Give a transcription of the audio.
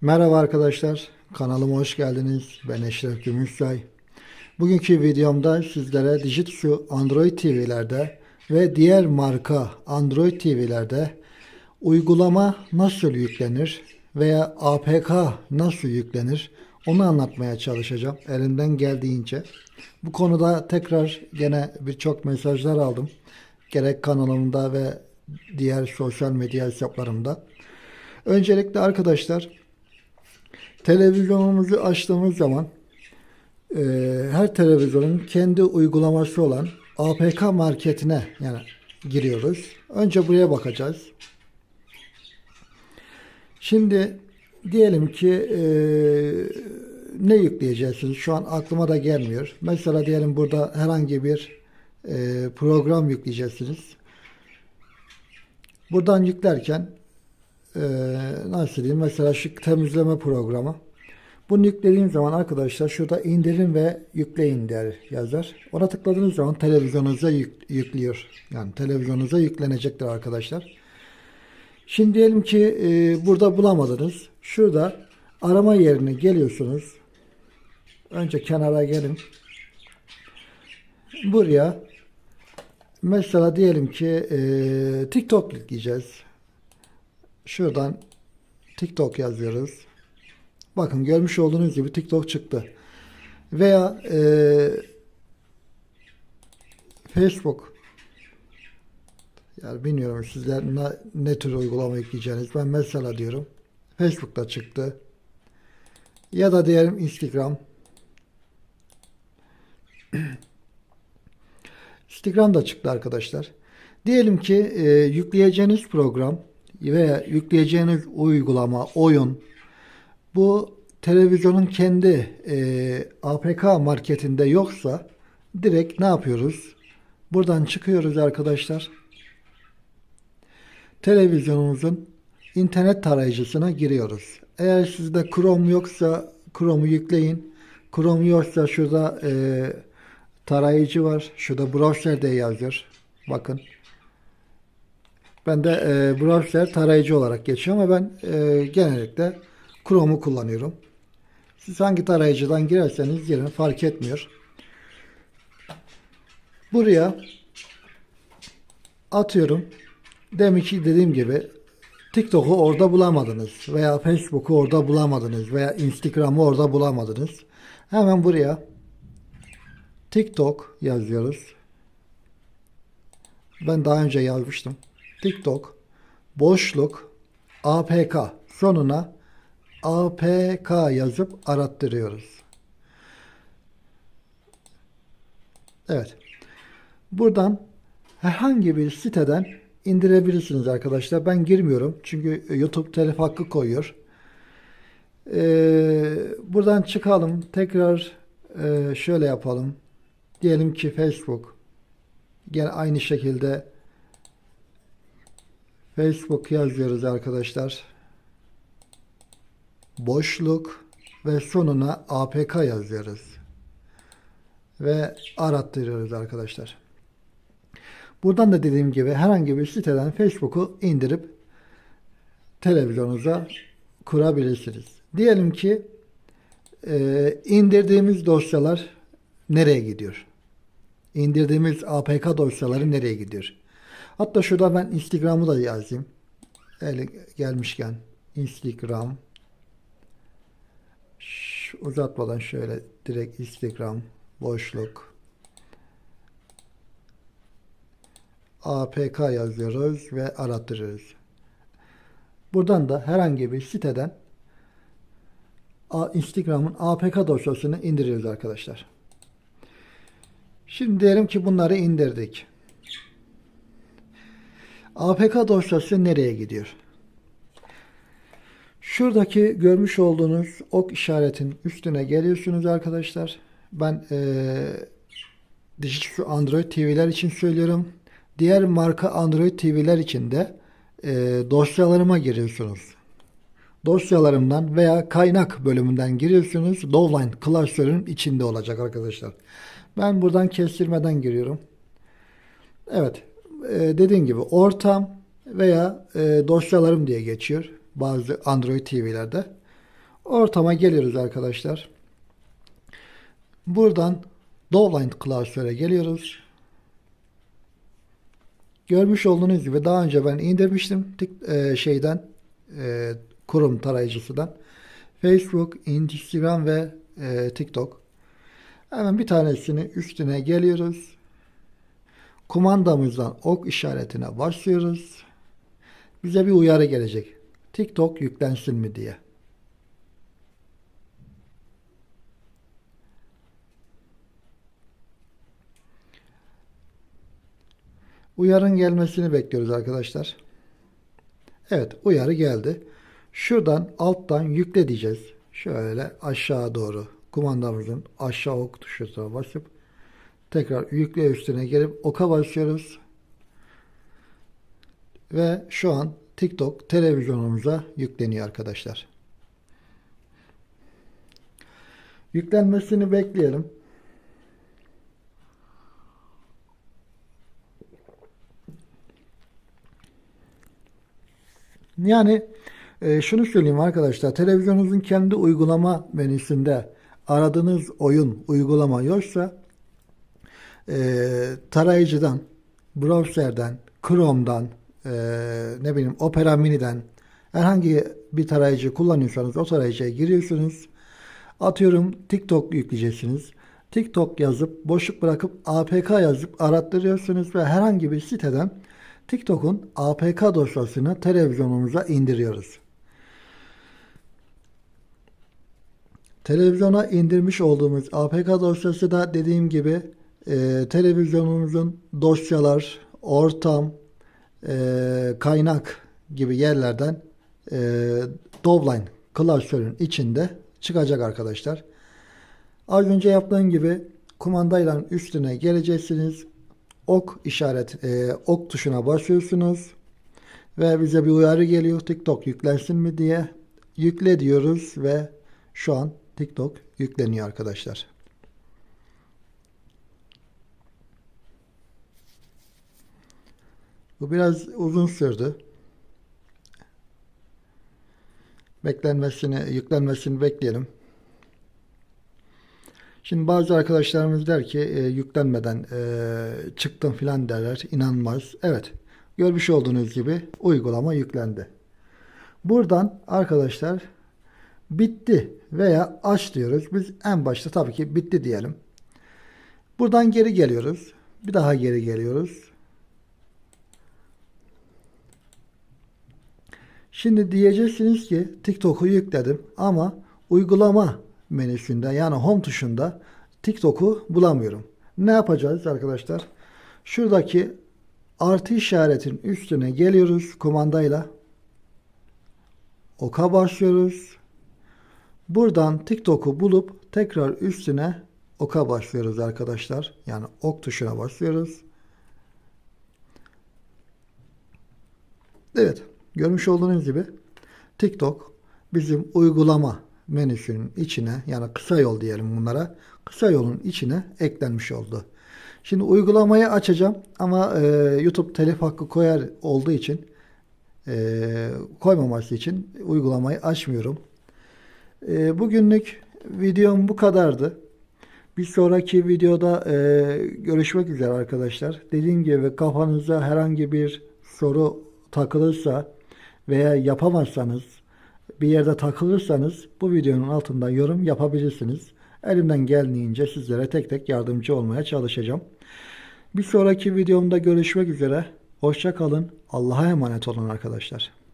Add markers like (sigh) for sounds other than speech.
Merhaba arkadaşlar, kanalıma hoş geldiniz. Ben Eşref Gümüşsay. Bugünkü videomda sizlere Dijitsu Android TV'lerde ve diğer marka Android TV'lerde uygulama nasıl yüklenir veya APK nasıl yüklenir onu anlatmaya çalışacağım elimden geldiğince. Bu konuda tekrar gene birçok mesajlar aldım. Gerek kanalımda ve diğer sosyal medya hesaplarımda. Öncelikle arkadaşlar televizyonumuzu açtığımız zaman e, her televizyonun kendi uygulaması olan APK marketine yani giriyoruz. Önce buraya bakacağız. Şimdi diyelim ki e, ne yükleyeceksiniz? Şu an aklıma da gelmiyor. Mesela diyelim burada herhangi bir e, program yükleyeceksiniz. Buradan yüklerken e, nasıl diyeyim? Mesela şu temizleme programı. Bunu yüklediğim zaman arkadaşlar şurada indirin ve yükleyin der yazar. Ona tıkladığınız zaman televizyonunuza yük- yüklüyor. Yani televizyonunuza yüklenecektir arkadaşlar. Şimdi diyelim ki e, burada bulamadınız. Şurada arama yerine geliyorsunuz. Önce kenara gelin. Buraya mesela diyelim ki e, TikTok yükleyeceğiz. Şuradan TikTok yazıyoruz. Bakın görmüş olduğunuz gibi TikTok çıktı. Veya e, Facebook yani bilmiyorum sizler ne, ne tür uygulama yükleyeceğiniz. Ben mesela diyorum. Facebook'ta çıktı. Ya da diyelim Instagram. (clears throat) Instagram da çıktı arkadaşlar. Diyelim ki e, yükleyeceğiniz program veya yükleyeceğiniz uygulama, oyun bu televizyonun kendi e, APK marketinde yoksa direkt ne yapıyoruz? Buradan çıkıyoruz arkadaşlar. Televizyonumuzun internet tarayıcısına giriyoruz. Eğer sizde Chrome yoksa Chrome'u yükleyin. Chrome yoksa şurada e, tarayıcı var. Şurada browser diye yazıyor. Bakın. Ben de e, browser tarayıcı olarak geçiyor ama ben e, genellikle Chrome'u kullanıyorum. Siz hangi tarayıcıdan girerseniz girin fark etmiyor. Buraya atıyorum. Demin ki dediğim gibi TikTok'u orada bulamadınız veya Facebook'u orada bulamadınız veya Instagram'ı orada bulamadınız. Hemen buraya TikTok yazıyoruz. Ben daha önce yazmıştım. TikTok boşluk APK sonuna APK yazıp arattırıyoruz. Evet. Buradan herhangi bir siteden indirebilirsiniz arkadaşlar. Ben girmiyorum. Çünkü YouTube telif hakkı koyuyor. Ee, buradan çıkalım. Tekrar e, şöyle yapalım. Diyelim ki Facebook. Gene aynı şekilde Facebook yazıyoruz arkadaşlar. Boşluk ve sonuna APK yazıyoruz. Ve arattırıyoruz arkadaşlar. Buradan da dediğim gibi herhangi bir siteden Facebook'u indirip televizyonunuza kurabilirsiniz. Diyelim ki e, indirdiğimiz dosyalar nereye gidiyor? İndirdiğimiz APK dosyaları nereye gidiyor? Hatta şurada ben Instagram'ı da yazayım. Öyle gelmişken Instagram uzatmadan şöyle direkt Instagram boşluk APK yazıyoruz ve arattırıyoruz. Buradan da herhangi bir siteden Instagram'ın APK dosyasını indiriyoruz arkadaşlar. Şimdi diyelim ki bunları indirdik. APK dosyası nereye gidiyor? Şuradaki görmüş olduğunuz ok işaretin üstüne geliyorsunuz arkadaşlar. Ben eee Dijitsu Android TV'ler için söylüyorum. Diğer marka Android TV'ler için de eee, dosyalarıma giriyorsunuz. Dosyalarımdan veya kaynak bölümünden giriyorsunuz. Dovline klasörün içinde olacak arkadaşlar. Ben buradan kestirmeden giriyorum. Evet. E, dediğim gibi ortam veya e, dosyalarım diye geçiyor bazı Android TV'lerde. Ortama geliyoruz arkadaşlar. Buradan Dovline klasöre geliyoruz. Görmüş olduğunuz gibi daha önce ben indirmiştim Tik- e, şeyden e, kurum tarayıcısından. Facebook, Instagram ve e, TikTok. Hemen bir tanesini üstüne geliyoruz. Kumandamızdan ok işaretine basıyoruz. Bize bir uyarı gelecek. TikTok yüklensin mi diye. Uyarın gelmesini bekliyoruz arkadaşlar. Evet uyarı geldi. Şuradan alttan yükle diyeceğiz. Şöyle aşağı doğru kumandamızın aşağı ok tuşuna basıp tekrar yükle üstüne gelip oka basıyoruz. Ve şu an TikTok televizyonumuza yükleniyor arkadaşlar. Yüklenmesini bekleyelim. Yani e, şunu söyleyeyim arkadaşlar. Televizyonunuzun kendi uygulama menüsünde aradığınız oyun, uygulama yoksa e, tarayıcıdan, browser'den, Chrome'dan, e, ne bileyim Opera Mini'den herhangi bir tarayıcı kullanıyorsanız o tarayıcıya giriyorsunuz. Atıyorum TikTok yükleyeceksiniz. TikTok yazıp boşluk bırakıp APK yazıp arattırıyorsunuz ve herhangi bir siteden TikTok'un APK dosyasını televizyonumuza indiriyoruz. Televizyona indirmiş olduğumuz APK dosyası da dediğim gibi e, televizyonumuzun dosyalar, ortam, e, kaynak gibi yerlerden e, Dovline klasörün içinde çıkacak arkadaşlar. Az önce yaptığım gibi kumandayla üstüne geleceksiniz. Ok işaret, e, ok tuşuna basıyorsunuz. Ve bize bir uyarı geliyor. TikTok yüklensin mi diye. Yükle diyoruz ve şu an TikTok yükleniyor arkadaşlar. Bu biraz uzun sürdü. Beklenmesini, yüklenmesini bekleyelim. Şimdi bazı arkadaşlarımız der ki e, yüklenmeden e, çıktım filan derler. İnanmaz. Evet. Görmüş olduğunuz gibi uygulama yüklendi. Buradan arkadaşlar bitti veya aç diyoruz. Biz en başta tabii ki bitti diyelim. Buradan geri geliyoruz. Bir daha geri geliyoruz. Şimdi diyeceksiniz ki TikTok'u yükledim ama uygulama menüsünde yani home tuşunda TikTok'u bulamıyorum. Ne yapacağız arkadaşlar? Şuradaki artı işaretin üstüne geliyoruz kumandayla. Oka başlıyoruz. Buradan TikTok'u bulup tekrar üstüne oka başlıyoruz arkadaşlar. Yani ok tuşuna basıyoruz. Evet. Görmüş olduğunuz gibi TikTok bizim uygulama menüsünün içine yani kısa yol diyelim bunlara kısa yolun içine eklenmiş oldu. Şimdi uygulamayı açacağım ama e, YouTube telif hakkı koyar olduğu için e, koymaması için uygulamayı açmıyorum. E, bugünlük videom bu kadardı. Bir sonraki videoda e, görüşmek üzere arkadaşlar. Dediğim gibi kafanıza herhangi bir soru takılırsa veya yapamazsanız bir yerde takılırsanız bu videonun altında yorum yapabilirsiniz. Elimden geldiğince sizlere tek tek yardımcı olmaya çalışacağım. Bir sonraki videomda görüşmek üzere. Hoşça kalın. Allah'a emanet olun arkadaşlar.